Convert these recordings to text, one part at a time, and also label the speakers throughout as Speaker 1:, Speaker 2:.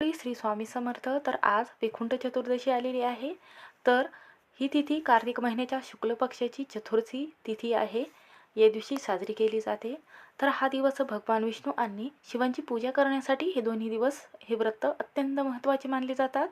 Speaker 1: श्री स्वामी समर्थ. तर आज वैकुंठ चतुर्दशी आलेली आहे. तर ही तिथी कार्तिक महिन्याच्या शुक्ल पक्षाची चतुर्थी तिथी आहे. या दिवशी साजरी केली जाते. तर हा दिवस भगवान विष्णू आणि शिवांची पूजा करण्यासाठी हे दोन्ही दिवस हे व्रत अत्यंत महत्त्वाचे मानले जातात.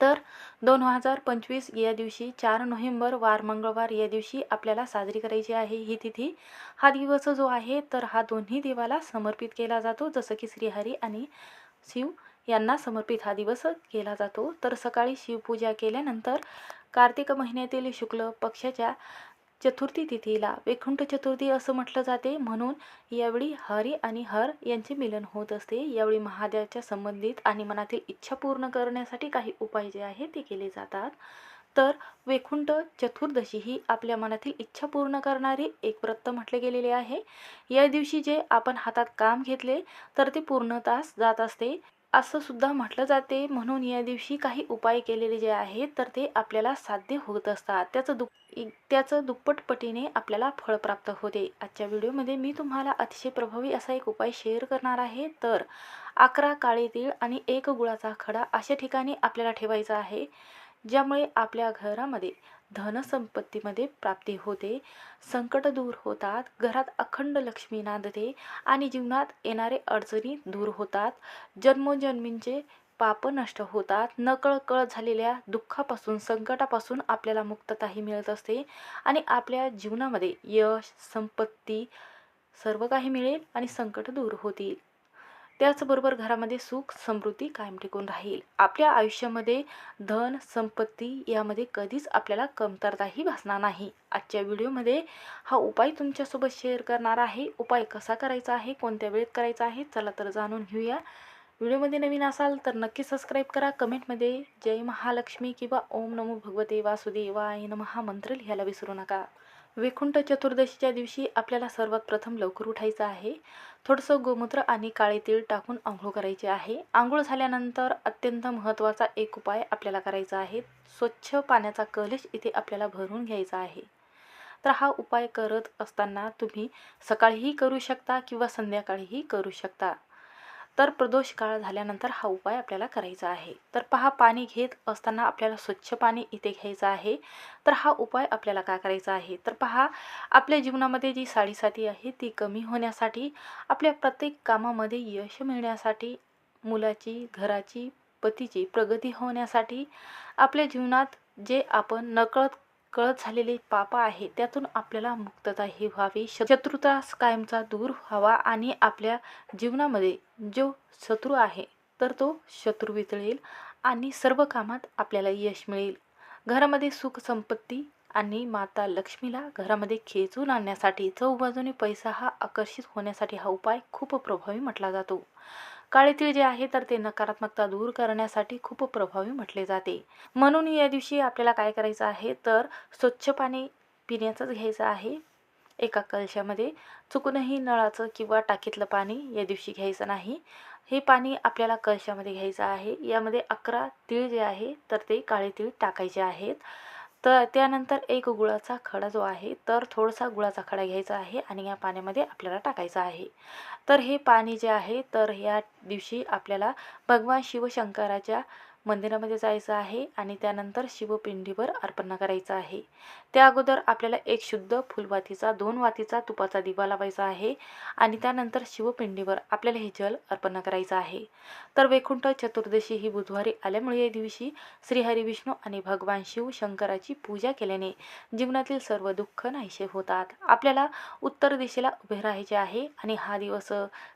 Speaker 1: तर दोन हजार पंचवीस या दिवशी चार नोव्हेंबर वार मंगळवार या दिवशी आपल्याला साजरी करायची आहे ही तिथी. हा दिवस जो आहे तर हा दोन्ही देवाला समर्पित केला जातो. जसं की श्रीहरी आणि शिव यांना समर्पित हा दिवस केला जातो. तर सकाळी शिवपूजा केल्यानंतर कार्तिक महिन्यातील शुक्ल पक्षाच्या चतुर्थी तिथीला वैकुंठ चतुर्थी असं म्हटलं जाते. म्हणून यावेळी हरी आणि हर यांचे मिलन होत असते. यावेळी महादेवाच्या संबंधित आणि मनातील इच्छा पूर्ण करण्यासाठी काही उपाय जे आहे ते केले जातात. तर वैकुंठ चतुर्दशी ही आपल्या मनातील इच्छा पूर्ण करणारी एक व्रत म्हटले गेलेले आहे. या दिवशी जे आपण हातात काम घेतले तर ते पूर्णतास जात असते. असं सुद्धा म्हटलं जाते. म्हणून या दिवशी काही उपाय केलेले जे आहेत तर ते आपल्याला साध्य होत असतात. त्याचं दुप त्याचं दुप्पटपटीने आपल्याला फळ प्राप्त होते. आजच्या व्हिडिओमध्ये मी तुम्हाला अतिशय प्रभावी असा एक उपाय शेअर करणार आहे. तर अकरा काळे तीळ आणि एक गुळाचा खडा अशा ठिकाणी आपल्याला ठेवायचा आहे. ज्यामुळे आपल्या घरामध्ये धनसंपत्तीमध्ये प्राप्ती होते संकट दूर होतात घरात अखंड लक्ष्मी नांदते आणि जीवनात येणारे अडचणी दूर होतात. जन्मोजन्मींचे पाप नष्ट होतात. नकळकळ झालेल्या दुःखापासून संकटापासून आपल्याला मुक्तताही मिळत असते आणि आपल्या जीवनामध्ये यश संपत्ती सर्व काही मिळेल आणि संकट दूर होतील. त्याचबरोबर घरामध्ये सुख समृद्धी कायम टिकून राहील. आपल्या आयुष्यामध्ये धन संपत्ती यामध्ये कधीच आपल्याला कमतरताही भासणार नाही. आजच्या व्हिडिओमध्ये हा उपाय तुमच्यासोबत शेअर करणार आहे. उपाय कसा करायचा आहे? कोणत्या वेळेत करायचा आहे? चला तर जाणून घेऊया. व्हिडिओमध्ये नवीन असाल तर नक्की सबस्क्राईब करा. कमेंटमध्ये जय महालक्ष्मी किंवा ओम नमो भगवते वासुदेवाय नमहा मंत्र लिहायला विसरू नका. वैकुंठ चतुर्दशीच्या दिवशी आपल्याला सर्वात प्रथम लवकर उठायचं आहे. थोडंसं गोमूत्र आणि काळे तीळ टाकून आंघोळ करायचे आहे. आंघोळ झाल्यानंतर अत्यंत महत्त्वाचा एक उपाय आपल्याला करायचा आहे. स्वच्छ पाण्याचा कलश इथे आपल्याला भरून घ्यायचा आहे. तर हा उपाय करत असताना तुम्ही सकाळीही करू शकता किंवा संध्याकाळीही करू शकता. तर प्रदोष काळ झाल्यानंतर हा उपाय आपल्याला करायचा आहे. तर पहा पाणी घेत असताना आपल्याला स्वच्छ पाणी इथे घ्यायचं आहे. तर हा उपाय आपल्याला काय करायचा आहे? तर पहा आपल्या जीवनामध्ये जी साडीसाती आहे ती कमी होण्यासाठी आपल्या प्रत्येक कामामध्ये यश मिळण्यासाठी मुलाची घराची पतीची प्रगती होण्यासाठी आपल्या जीवनात जे आपण नकळत कळत झालेले पाप आहे त्यातून आपल्याला मुक्तता ही व्हावी. शत्रुतास कायमचा दूर व्हावा आणि आपल्या जीवनामध्ये जो शत्रू आहे तर तो शत्रू वितळेल आणि सर्व कामात आपल्याला यश मिळेल. घरामध्ये सुख संपत्ती आणि माता लक्ष्मीला घरामध्ये खेचून आणण्यासाठी चौबाजूने पैसा हा आकर्षित होण्यासाठी हा उपाय खूप प्रभावी म्हटला जातो. काळेतीळ जे आहे तर ते नकारात्मकता दूर करण्यासाठी खूप प्रभावी म्हटले जाते. म्हणून या दिवशी आपल्याला काय करायचं आहे तर स्वच्छ पाणी पिण्याचंच घ्यायचं आहे. एका कलशामध्ये चुकूनही नळाचं किंवा टाकीतलं पाणी या दिवशी घ्यायचं नाही. हे पाणी आपल्याला कलशामध्ये घ्यायचं आहे. यामध्ये अकरा तीळ जे आहे तर ते काळे तीळ टाकायचे आहेत. तर त्यानंतर एक गुळाचा खडा जो आहे तर थोडासा गुळाचा खडा घ्यायचा आहे आणि या पाण्यामध्ये आपल्याला टाकायचा आहे. तर हे पाणी जे आहे तर ह्या दिवशी आपल्याला भगवान शिवशंकराच्या मंदिरामध्ये जायचं आहे आणि त्यानंतर शिवपिंडीवर अर्पण करायचं आहे. त्या अगोदर आपल्याला एक शुद्ध फुलवातीचा दोन वातीचा तुपाचा दिवा लावायचा आहे आणि त्यानंतर शिवपिंडीवर आपल्याला हे जल अर्पण करायचं आहे. तर वैकुंठ चतुर्दशी ही बुधवारी आल्यामुळे या दिवशी श्रीहरी विष्णू आणि भगवान शिव शंकराची पूजा केल्याने जीवनातील सर्व दुःख नाहीसे होतात. आपल्याला उत्तर दिशेला उभे राहायचे आहे आणि हा दिवस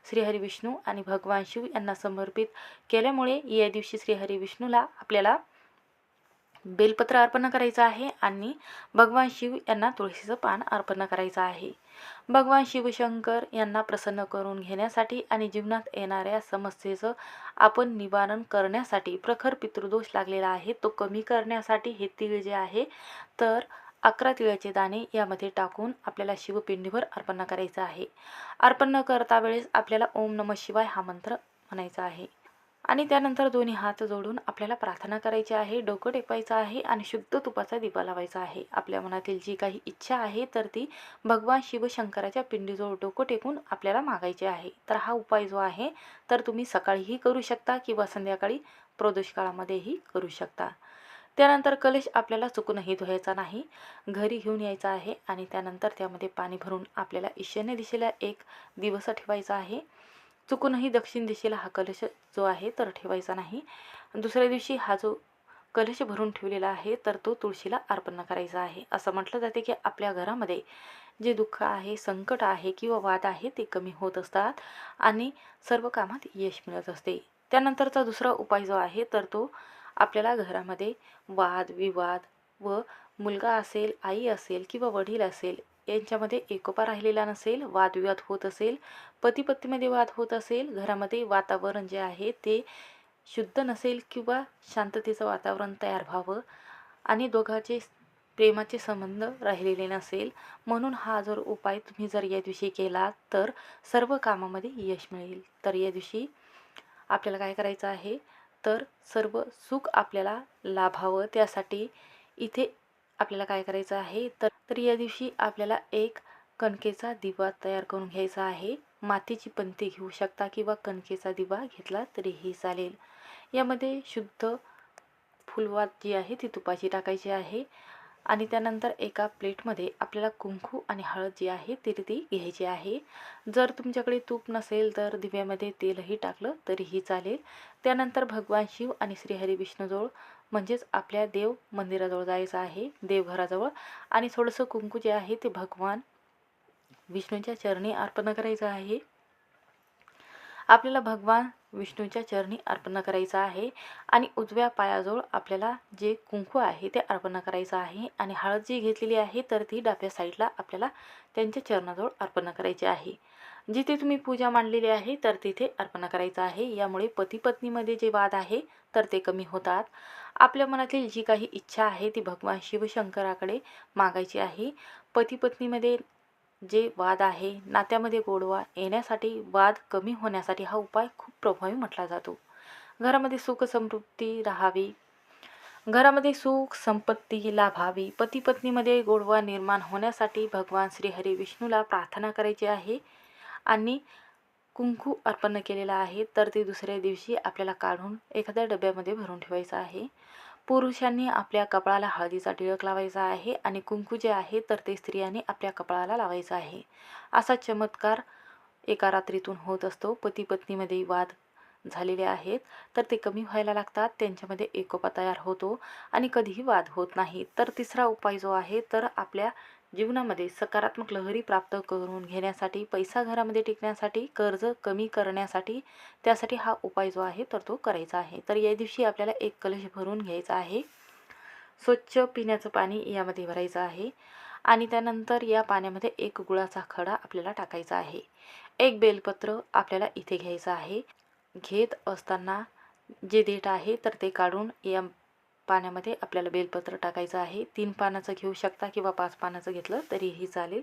Speaker 1: श्रीहरी विष्णू आणि भगवान शिव यांना समर्पित केल्यामुळे या दिवशी श्रीहरी विष्णूला आपल्याला बेलपत्र अर्पण करायचं आहे आणि भगवान शिव यांना तुळशीचं पान अर्पण करायचं आहे. भगवान शिवशंकर यांना प्रसन्न करून घेण्यासाठी आणि जीवनात येणाऱ्या समस्येचं आपण निवारण करण्यासाठी प्रखर पितृदोष लागलेला आहे. तो कमी करण्यासाठी हे तिळ जे आहे तर अकरा तिळाचे दाणे यामध्ये टाकून आपल्याला शिवपिंडीवर अर्पण करायचं आहे. अर्पण करता वेळेस आपल्याला ओम नम शिवाय हा मंत्र म्हणायचा आहे. आणि त्यानंतर दोन्ही हात जोडून आपल्याला प्रार्थना करायची आहे डोकं टेकवायचं आहे आणि शुद्ध तुपाचा दिवा लावायचा आहे. आपल्या मनातील जी काही इच्छा आहे तर ती भगवान शिवशंकराच्या पिंडीजवळ डोकं टेकून आपल्याला मागायची आहे. तर हा उपाय जो आहे तर तुम्ही सकाळीही करू शकता किंवा संध्याकाळी प्रदोष काळामध्येही करू शकता. त्यानंतर कलश आपल्याला चुकूनही धुवायचा नाही. घरी घेऊन यायचा आहे आणि त्यानंतर त्यामध्ये पाणी भरून आपल्याला ईशान्य दिशेला एक दिवस ठेवायचा आहे. चुकूनही दक्षिण दिशेला हा कलश जो आहे तर ठेवायचा नाही. दुसऱ्या दिवशी हा जो कलश भरून ठेवलेला आहे तर तो तुळशीला अर्पण करायचा आहे. असं म्हटलं जाते की आपल्या घरामध्ये जे दुःख आहे संकट आहे किंवा वाद आहे ते कमी होत असतात आणि सर्व कामात यश मिळत असते. त्यानंतरचा दुसरा उपाय जो आहे तर तो आपल्याला घरामध्ये वाद विवाद व मुलगा असेल आई असेल किंवा वडील असेल यांच्यामध्ये एकोपा राहिलेला नसेल वादविवाद होत असेल पती पत्नीमध्ये वाद होत असेल घरामध्ये वातावरण जे आहे ते शुद्ध नसेल किंवा शांततेचं वातावरण तयार व्हावं आणि दोघांचे प्रेमाचे संबंध राहिलेले नसेल म्हणून हा जर उपाय तुम्ही जर या दिवशी केला तर सर्व कामामध्ये यश मिळेल. तर या दिवशी आपल्याला काय करायचं आहे? तर सर्व सुख आपल्याला लाभावं. त्यासाठी इथे आपल्याला काय करायचं आहे? तर तर या दिवशी आपल्याला एक कणकेचा दिवा तयार करून घ्यायचा आहे. मातीची पंती घेऊ शकता किंवा कणकेचा दिवा घेतला तरीही चालेल. यामध्ये शुद्ध फुलवात जी आहे ती तुपाची टाकायची आहे आणि त्यानंतर एका प्लेटमध्ये आपल्याला कुंकू आणि हळद जी आहे ती ती घ्यायची आहे. जर तुमच्याकडे तूप नसेल तर दिव्यामध्ये तेलही टाकलं तरीही चालेल. त्यानंतर भगवान शिव आणि श्रीहरी विष्णूजवळ म्हणजेच आपल्या देव मंदिराजवळ जायचं आहे देवघराजवळ. आणि थोडंसं कुंकू जे आहे ते भगवान विष्णूच्या चरणी अर्पण करायचं आहे. आपल्याला भगवान विष्णूच्या चरणी अर्पण करायचं आहे. आणि उजव्या पायाजवळ आपल्याला जे कुंकू आहे ते अर्पण करायचं आहे. आणि हळद जी घेतलेली आहे तर ती डाव्या साईडला आपल्याला त्यांच्या चरणाजवळ अर्पण करायची आहे. जिथे तुम्ही पूजा मांडलेली आहे तर तिथे अर्पण करायचं आहे. यामुळे पती पत्नीमध्ये जे वाद आहे तर ते कमी होतात. आपल्या मनातील जी काही इच्छा आहे ती भगवान शिवशंकराकडे मागायची आहे. पती पत्नीमध्ये जे वाद आहे नात्यामध्ये गोडवा येण्यासाठी वाद कमी होण्यासाठी हा उपाय खूप प्रभावी म्हटला जातो. घरामध्ये सुख समृद्धी राहावी. घरामध्ये सुख संपत्ती लाभावी. पती पत्नीमध्ये गोडवा निर्माण होण्यासाठी भगवान श्रीहरी विष्णूला प्रार्थना करायची आहे. आणि कुंकू अर्पण केलेला आहे तर ते दुसऱ्या दिवशी आपल्याला काढून एखाद्या डब्यामध्ये भरून ठेवायचं आहे. पुरुषांनी आपल्या कपाळाला हळदीचा टिळक लावायचा आहे आणि कुंकू जे आहे तर ते स्त्रियांनी आपल्या कपाळाला लावायचं आहे. असा चमत्कार एका रात्रीतून होत असतो. पती पत्नीमध्ये वाद झालेले आहेत तर ते कमी व्हायला लागतात त्यांच्यामध्ये एकोपा तयार होतो आणि कधीही वाद होत नाही. तर तिसरा उपाय जो आहे तर आपल्या जीवनामध्ये सकारात्मक लहरी प्राप्त करून घेण्यासाठी पैसा घरामध्ये टिकण्यासाठी कर्ज कमी करण्यासाठी त्यासाठी हा उपाय जो आहे तर तो करायचा आहे. तर या दिवशी आपल्याला एक कलश भरून घ्यायचा आहे. स्वच्छ पिण्याचं पाणी यामध्ये भरायचं आहे आणि त्यानंतर या पाण्यामध्ये एक गुळाचा खडा आपल्याला टाकायचा आहे. एक बेलपत्र आपल्याला इथे घ्यायचं आहे. घेत असताना जे देठ आहे तर ते काढून या पाण्यामध्ये आपल्याला बेलपत्र टाकायचं आहे. तीन पानाचं घेऊ शकता किंवा पाच पानाचं घेतलं तरीही चालेल.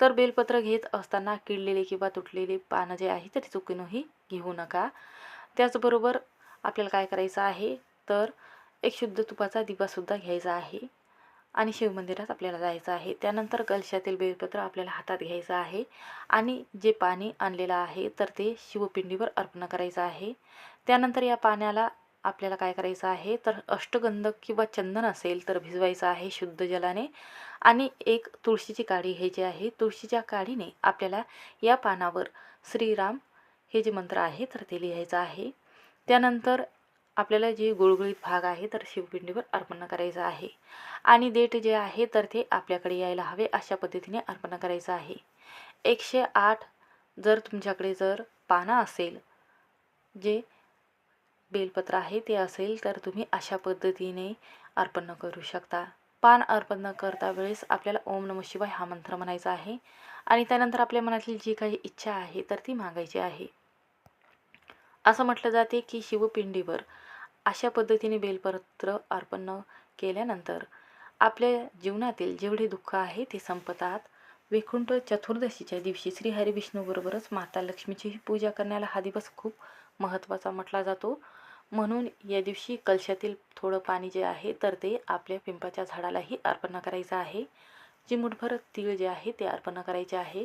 Speaker 1: तर बेलपत्र घेत असताना किडलेले किंवा तुटलेले पानं जे आहे तरी चुकीनंही घेऊ नका. त्याचबरोबर आपल्याला काय करायचं आहे तर एक शुद्ध तुपाचा दिवासुद्धा घ्यायचा आहे आणि शिवमंदिरात आपल्याला जायचं आहे. त्यानंतर कलशातील बेलपत्र आपल्याला हातात घ्यायचं आहे आणि जे पाणी आणलेलं आहे तर ते शिवपिंडीवर अर्पण करायचं आहे. त्यानंतर या पाण्याला आपल्याला काय करायचं आहे? तर अष्टगंध किंवा चंदन असेल तर भिजवायचं आहे शुद्ध जलाने. आणि एक तुळशीची काडी हे जे आहे. तुळशीच्या काडीने आपल्याला या पानावर श्रीराम हे जे मंत्र आहे तर ते लिहायचं आहे. त्यानंतर आपल्याला जे गुळगुळीत भाग आहे तर शिवपिंडीवर अर्पण करायचं आहे. आणि देठ जे आहे तर ते आपल्याकडे यायला हवे अशा पद्धतीने अर्पण करायचं आहे. एकशे आठ जर तुमच्याकडे जर पानं असेल जे बेलपत्र आहे ते असेल तर तुम्ही अशा पद्धतीने अर्पण करू शकता. पान अर्पण करता वेळेस आपल्याला ओम नम शिवाय हा मंत्र म्हणायचा आहे. आणि त्यानंतर आपल्या मनातली जी काही इच्छा आहे तर ती मागायची आहे. असं म्हटलं जाते की शिवपिंडीवर अशा पद्धतीने बेलपत्र अर्पण केल्यानंतर आपल्या जीवनातील जेवढे दुःख आहे ते संपतात. वैकुंठ चतुर्दशीच्या दिवशी श्री हरिविष्णूबरोबरच माता लक्ष्मीचीही पूजा करण्याला हा दिवस खूप महत्त्वाचा म्हटला जातो. म्हणून या दिवशी कलशातील थोडं पाणी जे आहे तर ते आपल्या पिंपाच्या झाडालाही अर्पण करायचं आहे. चिमूटभर तीळ जे आहे ते अर्पण करायचे आहे.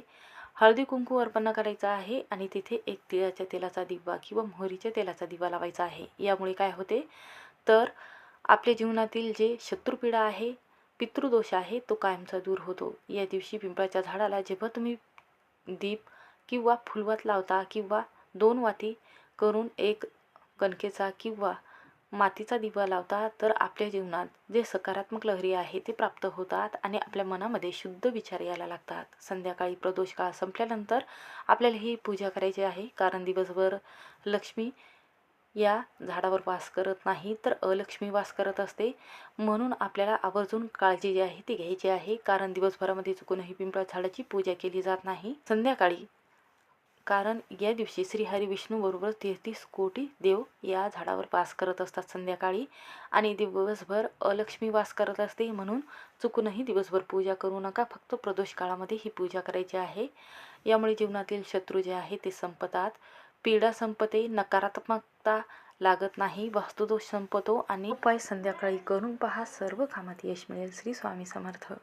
Speaker 1: हळदी कुंकू अर्पण करायचं आहे आणि तिथे एक तिळाच्या तेलाचा दिवा किंवा मोहरीच्या तेलाचा दिवा लावायचा आहे. यामुळे काय होते? तर आपल्या जीवनातील जे शत्रुपीडा आहे पितृदोष आहे तो कायमचा दूर होतो. या दिवशी पिंपळाच्या झाडाला जेव्हा तुम्ही दीप किंवा फुलवात लावता किंवा दोन वाती करून एक कणकेचा किंवा मातीचा दिवा लावता तर आपल्या जीवनात जे सकारात्मक लहरी आहे ते प्राप्त होतात आणि आपल्या मनामध्ये शुद्ध विचार यायला लागतात. संध्याकाळी प्रदोष काळ संपल्यानंतर आपल्याला ही पूजा करायची आहे. कारण दिवसभर लक्ष्मी या झाडावर वास करत नाही तर अलक्ष्मी वास करत असते. म्हणून आपल्याला आवर्जून काळजी जी आहे ती घ्यायची आहे. कारण दिवसभरामध्ये चुकूनही पिंपळा झाडाची पूजा केली जात नाही. संध्याकाळी कारण या दिवशी श्रीहरी विष्णूबरोबर तेहतीस कोटी देव या झाडावर वास करत असतात संध्याकाळी. आणि दिवसभर अलक्ष्मी वास करत असते म्हणून चुकूनही दिवसभर पूजा करू नका. फक्त प्रदोष काळामध्ये ही पूजा करायची आहे. यामुळे जीवनातील शत्रू जे आहे ते संपतात. पीडा संपते नकारात्मकता लागत नाही वास्तुदोष संपतो आणि उपाय संध्याकाळी करून पहा. सर्व कामात यश मिळेल. श्री स्वामी समर्थ.